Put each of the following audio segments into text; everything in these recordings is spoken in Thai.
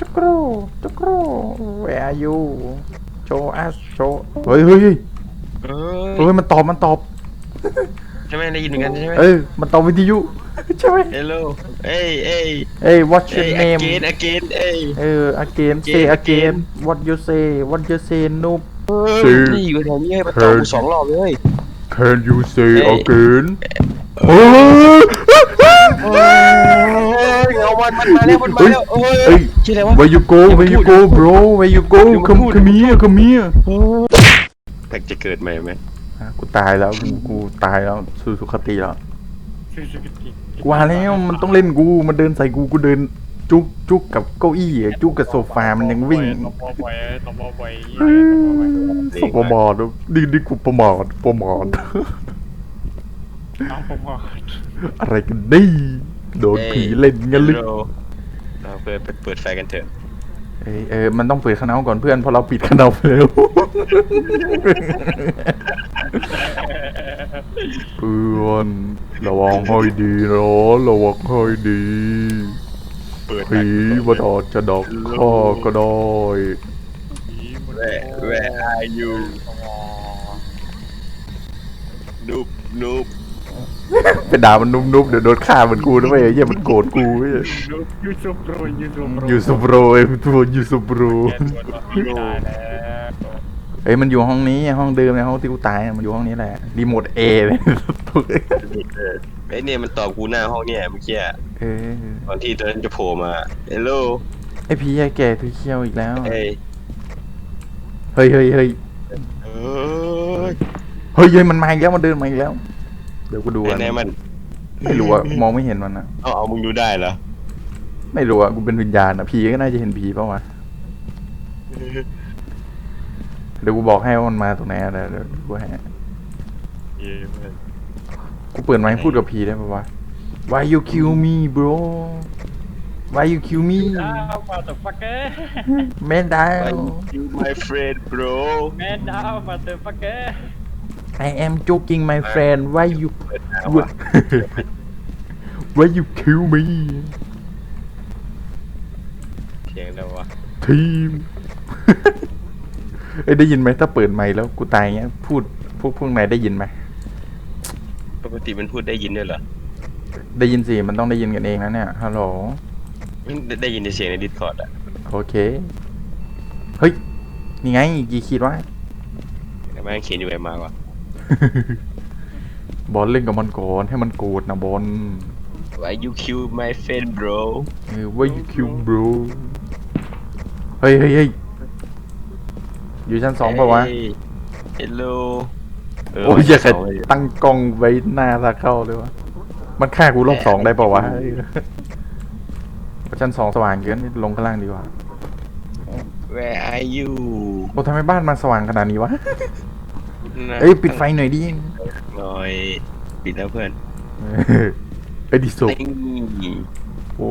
จุกรูจุกรู where are you show us show เฮ้ยเฮ้ยเฮ้ยเอเฮ้ยมันตอบมันตอบใช่ไหมได้ยินเหมือนกันใช่ไหมเอ้ยมันตอบวิทยุใช่ไหม Hello เอ้ยเอ้ยเอ้ย what's เอ้ your ย name again again เอ้ย เออ again say Again, again what you say what you say noob ชื่อนี่อยู่แถวนี้ให้มาตอบกูสองรอบเลย can you say เอ้ย again โอ้ยเฮ้ย เอามันมันมาแล้วมันมาแล้วเอ้เฮ้ยยชื่ออะไรวะ where you go อย่า where you พู go ด bro where you go อย่า come พูด come here come here แพ็กจะเกิดใหม่ไหมอะกูตายแล้วกูกูตายแล้วสู่สุคติแล้วกูว่าแล้วมันต้องเล่นกูมันเดินใส่กูกูเดินจุกจุกกับเก้าอี้อะจุกกับโซฟามันยังวิ่งตบบ่อยตบบ่อยเฮ้ยสปมอดดิดิกูประมาทประมาทน้องผมก็อะไรกันนี่ โดนผีเล่นงั้นลึกเราเปิดเปิดเปิดไฟกันเถอะเอยเออมันต้องเปิดคณะก่อนเพื่อนเพราะเราปิดคณะไปแล้วเพื่อนระวังให้ดีนะระวังให้ดีเปิดผีมันอาจจะดอกข้อก็ได้แวะแวะ are you นูบนูบ ไปด่ามันนุ่มๆเดี๋ยวโดนฆ่าเหมือนกูนะเว้ยไอ้เหี้ยมันโกรธกูเว้ยยูซูโปรยูซูโปรยูสุโปรไอ้ตัวยูสุโปรตายแล้วเอ้ยมันอยู่ห้องนี้ห้องเดิมในห้องที่กูตายอะมันอยู่ห้องนี้แหละรีโมทเอเลยไอ้เนี่ยมันตอบกูหน้าห้องเนี่ยเมื่อกี้เออตอนที่ตอนนั้นจะโผล่มา Hello ไอ้พี่ไอ้แก่ถือเขี้ยวอีกแล้วเอ้ยเฮ้ยเฮ้ยเฮ้ยเอ้ยเฮ้ยเฮ้ยมันมาอีกแล้วมันเดินมาอีกแล้ว เดี๋ยวกูดูไอ้กันไหนมัน ไม่รู้อะมองไม่เห็นมันนะเอาเอามึงดูได้เหรอ ไม่รู้อะกูเป็นวิญญาณอะผีก็น่าจะเห็นผีเปล่าวะเดี๋ยวกูบอกให้ว่ามันมาตรงไหนอะเดี๋ยวเดี๋ยวกูให้กูเปิดไมค์พูดกับผีได้ปะวะ Why you kill me bro Why you kill me อ้าวมาเตอร์ฟักเกอร์ Man down you my friend bro แมนดาวมาเตอร์ฟักเกอร์ I am joking my friend Why you เปิดหน้าว่ะ Why you kill me เสียงแล้ววะทีม เอ้ยได้ยินไหมถ้าเปิดไมค์แล้วกูตายเงี้ยพูดพวกพวกนายได้ยินไหมปกติมันพูดได้ยินด้วยเหรอได้ยินสิมันต้องได้ยินกันเองนะเนี่ยฮัลโหลได้ได้ยินในเสียงในดิสคอร์ดอะโอเคเฮ้ยนี่ไงกี่ขีดวะแต่แม่งเขียนอยู่ไอ้มากว่ะ บอลเล่นกับมันก่อนให้มันโกรธนะบอล Why you kill my friend bro เออ Why you kill bro เฮ้ยเฮ้ยเฮ้ยอยู่ชั้นสองปะวะ Hey, Hello เโอ้ยอย่าใครสองเลยตั้งกล้องไว้หน้าทางเข้าเลยวะ มันฆ่ากูรอบสองได้ปะวะเฮ้ยชั้นสองสว่างเกินลงข้างล่างดีกว่า Where are you โอ้ทำไมบ้านมันสว่างขนาดนี้วะนะ เอ้ยปิดไฟหน่อยดิหน่อย ปิดแล้วเพื่อนเอ้ยดิโซนี่โอ้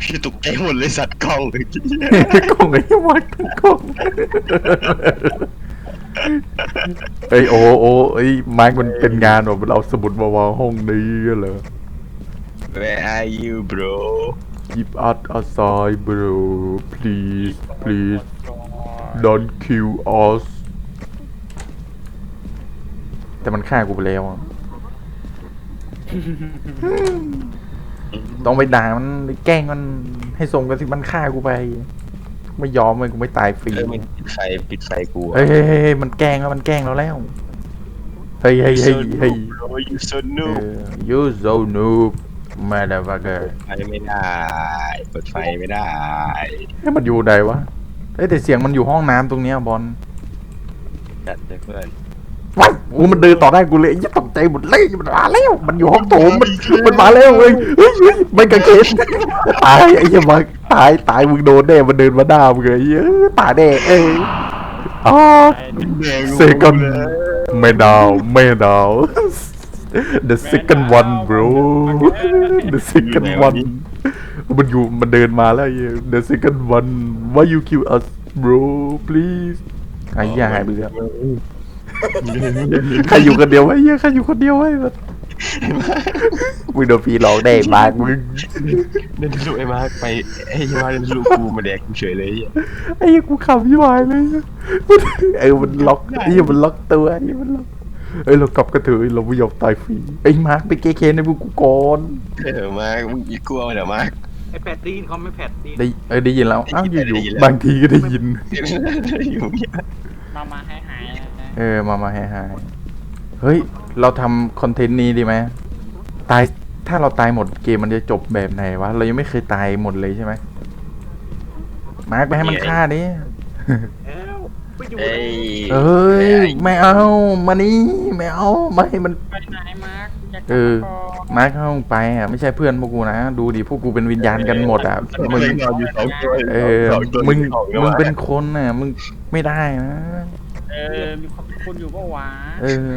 พี่ตกใจหมดเลยสัตว์กล้องเลยกล้องไอ้วัดกล้องเอ้ยโอ้โอ้เอ้ยไม้มันเป็นงานว่ะมันเอาสมุดมาวางห้องนี้เหรอ Where are you bro Keep us aside bro please please don't kill us แต่มันฆ่ากูไปแล้วอะ ต้องไปด่ามันไปแกล้งมันให้ส่งกันสิมันฆ่ากูไป ไม่ยอมเลยกูไม่ตายฟรี เออมันปิดไฟปิดไฟกูอะเฮ้ยเฮ้ยเฮ้ยเฮ้ยมันแกล้งแล้วมันแกล้งเราแล้ว เฮ้ยเฮ้ยเฮ้ยเฮ้ย bro you so เอ noob อ you so noob motherfucker ไฟไม่ได้เปิดไฟไม่ได้เฮ้ยมันอยู่ไหนวะเอ้ยแต่เสียงมันอยู่ห้องน้ำตรงเนี้ยบอลจัดเลยเพื่อน ว้ายโอ้มันเดินต่อได้กูเลยไอ้เหี้ยตกใจหมดเลยมันมาแล้ว มันอยู่ห้องโถงมันมันมาแล้วเว้ยเฮ้ยเฮ้ยมันกระเข็นตายไอ้เหี้ยมาตายตายมึงโดนแน่มันเดินมาด่ามึงเลยไอ้เหี้ยตายแน่เอ้ยอ๋อ second ไม่ดาวไม่ดาว the second one bro the second one มันอยู่มันเดินมาแล้วไอ้เหี้ย the second one why you kill us bro please ไอ้เหี้ยหายไปแล้ว ใครอยู่คนเดียววะไอ้เหี้ยใครอยู่คนเดียววะไอ้สัสมึงโดนผีหลอกได้มากมึงเดินทะลุไอ้มาร์คไปไอ้ที่มาเดินทะลุกูมาแดกกูเฉยเลยไอ้เหี้ยไอ้เหี้ยกูขำยี่วายเลยเออมันล็อกไอ้เหี้ยมันล็อกตัวไอ้เหี้ยมันล็อกเอ้ยเรากลับกันเถอะเราไม่ยอมตายฟรีไอ้มาร์คไปเกย์เคนในพวกกูก่อนเออมาร์คมึงอีกกลัวเดี๋ยวมาร์คไอแพดได้ยินเขาไม่แพดดีได้เออได้ยินแล้วอ้าวได้อยู่ยินแล้วๆบางทีก็ได้ยิน อยู่เนี่ยมามาให้หายนะ เออมามาให้หายเฮ้ย เราทำคอนเทนต์นี้ดีไหมตายถ้าเราตายหมดเกมมันจะจบแบบไหนวะ เรายังไม่เคยตายหมดเลยใช่ไหมมาร์กไปให้มันฆ่าดิเอ้าไปอยู่เอ้ยเอ้ยไม่เอามานี่ไม่เอาไม่ให้มันไปไหนมาร์คอยากกเอลับอมาก่อนมาร์กเข้าไปอะไม่ใช่เพื่อนพวกกูนะดูดิพวกกูเป็นวิญญาณกันหมดอะมึมึงงนอนอยู่สองตัวเออสองตัวมึงสอตัวมึงเป็นคนน่ะมึงไม่ได้นะ เออมีความเป็นคนอยู่ปะวะเออ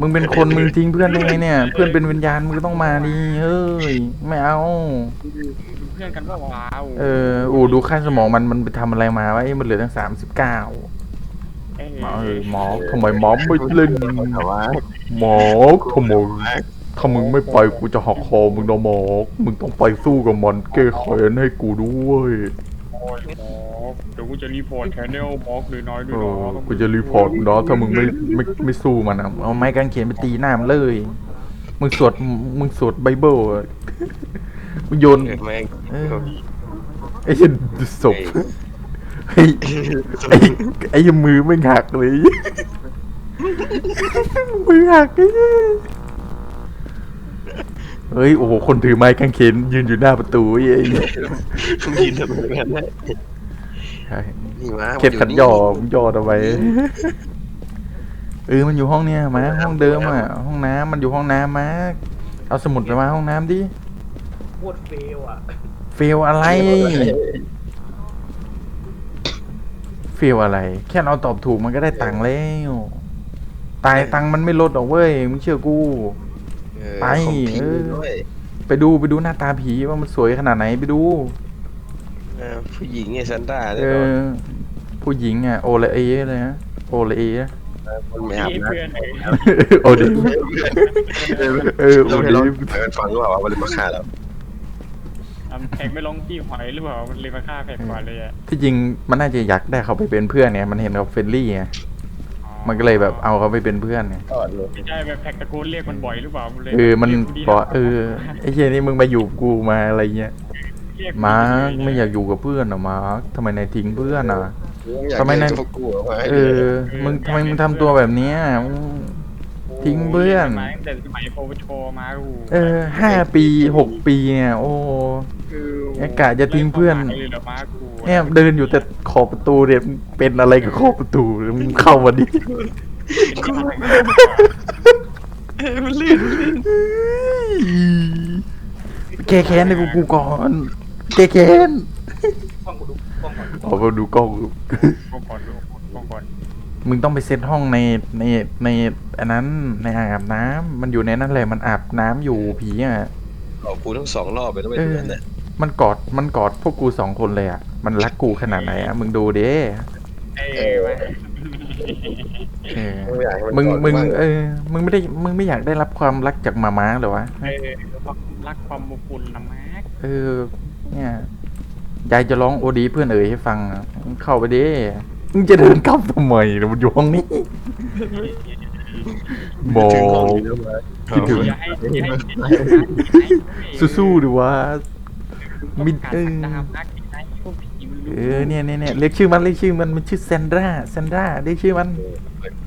มึงเป็นคนมึงทิ้งเพื่อนได้ไงเนี่ย เพื่อนเป็นวิญญาณมึงก็ต้องมาดิเฮ้ย ไม่เอา เป็นเพื่อนกันปะวะเอออูดูค่าสมองมันมันไปทำอะไรมาวะเอ้ยมันเหลือตั้งสามสิบเก้าเออมาเออหมอทำไมหมอไม่เล่นแต่ว่าหมอทำไมถ้ามึงไม่ไปกูจะหักคอมึงนะหมอมึงต้องไปสู้กับมันแก้แค้นให้กูด้วยโอ้ยหมอเดี๋ยวกูจะรีพอร์ตแชนแนลมอกหรือน้อยด้วเอยเนาะอกูจะรีพอร์ตมึงเนาะถ้ามึงไม่ไม่ไม่สู้มันอะเอาไม้กางเขนไปตีหน้ามันเลย มึงสวดมึงสวดไบเบิลอะมึงโยนเออแม่งเออ ไอ้เหี้ยศพไอ้ไอ้ไอ้มือไม่หักเลย มือหักไอ้เหี้ยเฮ้ยโอ้โหคนถือไม้กางเขนยืนอยู่หน้าประตูไอ้เหี้ย มึงยืนทำไมกันได้ใช่นี่มาร์คเข็ดขัดย่อมึงย่อทำไมเออมันอยู่ห้องเนี้ยมาห้องเดิมอะห้องน้ำมันอยู่ห้องน้ำมาเอาสมุดไปมาห้องน้ำดิโคตรเฟลอะเฟลอะไรเฟลอะไร แค่เราตอบถูกมันก็ได้ตังค์แล้วตายตังค์มันไม่ลดหรอกเว้ยมึงเชื่อกูเออไปของผีเออด้วยไปดูไปดูหน้าตาผีว่ามันสวยขนาดไหนไปดู เออผู้หญิงไงซันต้าเอแน่นอนอผู้หญิงอะ โอเลเอเลยนะโอเลเอนะคนไม่อาบพี่น้ำเพื่อนเองโอเดเออโอเราเดให้เราเปิดฟังหรือเปล่าว่ามันเลยมาฆ่าเราอะแพกไม่ลงที่หอยหรือเปล่ามันเลยมาฆ่าแพกก่อนเลยอะที่จริงมันน่าจะอยากได้เขาไปเป็นเพื่อนเนี่ยมันเห็นเขาเฟรนลี่ไงมันก็เลยแบบเอาเขาไปเป็นเพื่อนเนี่ยตอดเลยไม่ใช่แบบแพกตะโกนเรียกมันบ่อยหรือเปล่าเลยเออมันรียกูดีบอกนะเออไอ้เหี้ยนี่มึงมาอยู่กูมาอะไรเงี้ยเรียก มาร์คไม่อยากอยู่กับเพื่อนอะมาร์คทำไมนายทิ้งเพื่อนอะ ทำไมนั่นพวกกูออกมาให้เออ มึงทำไมมึงทำตัวแบบเนี้ยอืมทิ้งเพื่อน มาตั้งแต่สมัยโปรโชมากูเออห้าปีหกปีเนี่ยโอ้ คือแกกะจะทิ้งเพื่อนล่ความหมายเลยเหรอมากูเนี่ยเดินอยู่แต่ขอบประตูเนี่ยเป็นอะไรกับขอบประตูมึงเข้ามาดิเออมันลื่นมันลื่น แกแค้นในกูกูก่อน แกแค้นกล้องกูดูกล้องก่อนเอามาดูกล้องกล้องก่อนดูกล้องก่อนมึงต้องไปเซตห้องในในในอันนั้นในอ่างอาบน้ำมันอยู่ในนั้นแหละมันอาบน้ำอยู่ผีอะออกกูทั้งสองรอบไปต้องไปเอดูอนั่นน่ะมันกอดมันกอดพวกกูสองคนเลยอะ มันรักกูขนาดไหนอะ มึงดูเด้เออวะเออไม่อยากให้นมึง กอดมึงบ้าเออ มึงไม่ได้ มึงไม่อยากได้รับความรักจากมาม้าเหรอวะ เออรักความอบอุ่นนะมาร์คเออ เนี่ยยายจะร้องโอดีเพื่อนเอ๋ยให้ฟังอะมึงเข้าไปดิมึงจะเดินกลับทำไมเนี่ยมันอยู่ห้องนี้บอถึงห้องกนี้แล้วมั้ยคิดถึงอย่าให้ให้ให้สู้ๆดิวะมิดเอเอออตามนักไอ้พวกผีมันรู้เออเนี่ยเนี่ยเนี่ยเรียกชื่อมันเรียกชื่อมันมันชื่อแซนดราแซนดราเรียกชื่อมัน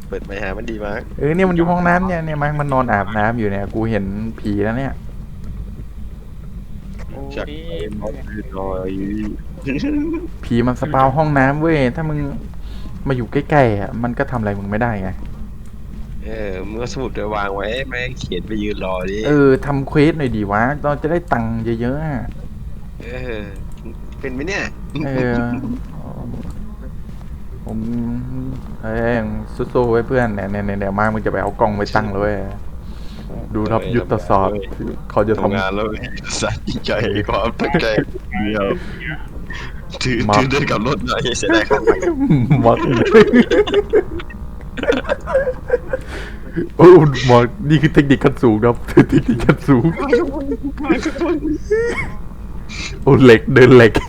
เปิดไมค์หามันดีมาก เออเนี่ยมันอยู่ห้องน้ำเนี่ยเนี่ยมันมันนอนอาบน้ำอยู่เนี่ย กูเห็นผีแล้วเนี่ยโอ้ จากดิไอ้มอสลอยผีมันสปาวห้องน้ำเว้ย ถ้ามึงมาอยู่ใกล้ๆอะ มันก็ทำอะไรมึงไม่ได้ไง เออมึงเอาสมุดไปวางไว้แม่งเขียนไปยืนรอดิเออทำเควสหน่อยดีวะเราจะได้ตังค์เยอะๆอะเออ เป็นไหมเนี่ยเออ ผมเอ้ยสู้ๆไว้เพื่อนเนี่ยเนี่ยเนี่ยเนี่ยมามึงจะไปเอากล้องไปตั้งเลยเว้ย ดูรับยุทธศาสตร์เขาจะทำทำงานแล้วสัตว์ใจความตั้งใจเดียวถือมาถือเดินกับรถหน่อยเสียดายครับมักโอ้หมอนี่คือเทคนิคขั้นสูงนะครับเทคนิคขั้นสูงโอ้เหล็กเดินเหล็ก